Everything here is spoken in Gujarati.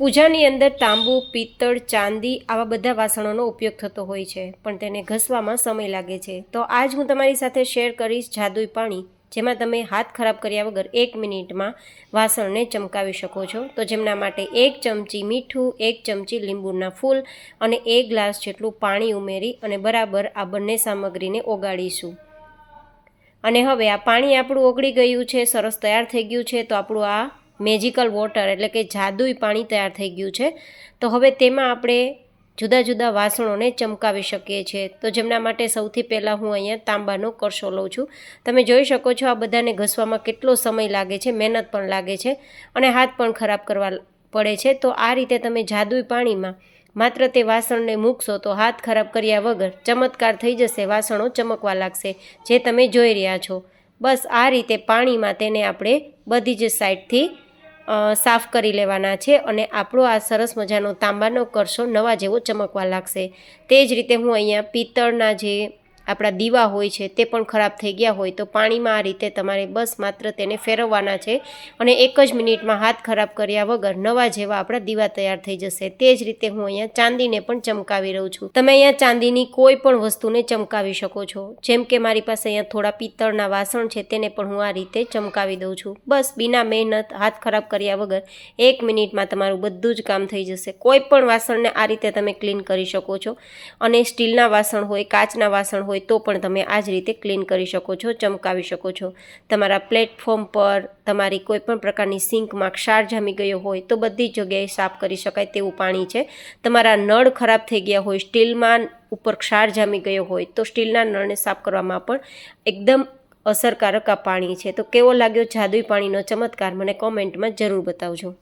પૂજાની અંદર તાંબુ, પિત્તળ, ચાંદી આવા બધા વાસણોનો ઉપયોગ થતો હોય છે, પણ તેને ઘસવામાં સમય લાગે છે. તો આજ હું તમારી સાથે શેર કરીશ જાદુઈ પાણી, જેમાં તમે હાથ ખરાબ કર્યા વગર એક મિનિટમાં વાસણને ચમકાવી શકો છો. તો જેમના માટે એક ચમચી મીઠું, એક ચમચી લીંબુના ફૂલ અને એક ગ્લાસ જેટલું પાણી ઉમેરી અને બરાબર આ બંને સામગ્રીને ઓગાળીશું. અને હવે આ પાણી આપણું ઓગળી ગયું છે, સરસ તૈયાર થઈ ગયું છે, તો આપણું આ મેજિકલ વોટર એટલે કે જાદુઈ પાણી તૈયાર થઈ ગયું છે. તો હવે તેમાં આપણે જુદા જુદા વાસણોને ચમકાવી શકીએ છીએ. તો જેમના માટે સૌથી પહેલાં હું અહીંયા તાંબાનો કરશો લઉં છું. તમે જોઈ શકો છો આ બધાને ઘસવામાં કેટલો સમય લાગે છે, મહેનત પણ લાગે છે અને હાથ પણ ખરાબ કરવા પડે છે. તો આ રીતે તમે જાદુઈ પાણીમાં માત્ર તે વાસણને મૂકશો તો હાથ ખરાબ કર્યા વગર ચમત્કાર થઈ જશે, વાસણો ચમકવા લાગશે, જે તમે જોઈ રહ્યા છો. બસ આ રીતે પાણીમાં તેને આપણે બધી જ સાઈડથી સાફ કરી લેવાના છે અને આપણો આ સરસ મજાનો તાંબાનો કરશો નવા જેવો ચમકવા લાગશે. તે જ રીતે હું અહીંયા પિત્તળના જે આપણા દીવા હોય છે, તે પણ ખરાબ થઈ ગયા હોય, તો પાણીમાં આ રીતે તમારે બસ માત્ર તેને ફેરવવાના છે અને એક જ મિનિટમાં હાથ ખરાબ કર્યા વગર નવા જેવા આપણા દીવા તૈયાર થઈ જશે. તે જ રીતે હું અહીંયા ચાંદીને પણ ચમકાવી રહું છું. તમે અહીંયા ચાંદીની કોઈ પણ વસ્તુને ચમકાવી શકો છો. જેમ કે મારી પાસે અહીંયા થોડા પિત્તળના વાસણ છે, તેને પણ હું આ રીતે ચમકાવી દઉં છું. બસ બિના મહેનત હાથ ખરાબ કર્યા વગર એક મિનિટમાં તમારું બધું જ કામ થઈ જશે. કોઈ પણ વાસણને આ રીતે તમે ક્લીન કરી શકો છો. અને સ્ટીલના વાસણ હોય, કાચના વાસણ હોય તો પણ તમે આ જ રીતે ક્લીન કરી શકો છો, ચમકાવી શકો છો. તમારા પ્લેટફોર્મ પર તમારી કોઈપણ પ્રકારની સિંકમાં ક્ષાર જામી ગયો હોય તો બધી જગ્યાએ સાફ કરી શકાય તેવું પાણી છે. તમારા નળ ખરાબ થઈ ગયા હોય, સ્ટીલમાં ઉપર ક્ષાર જામી ગયો હોય તો સ્ટીલના નળને સાફ કરવામાં પણ એકદમ અસરકારક આ પાણી છે. તો કેવો લાગ્યો જાદુઈ પાણીનો ચમત્કાર મને કોમેન્ટમાં જરૂર બતાવજો.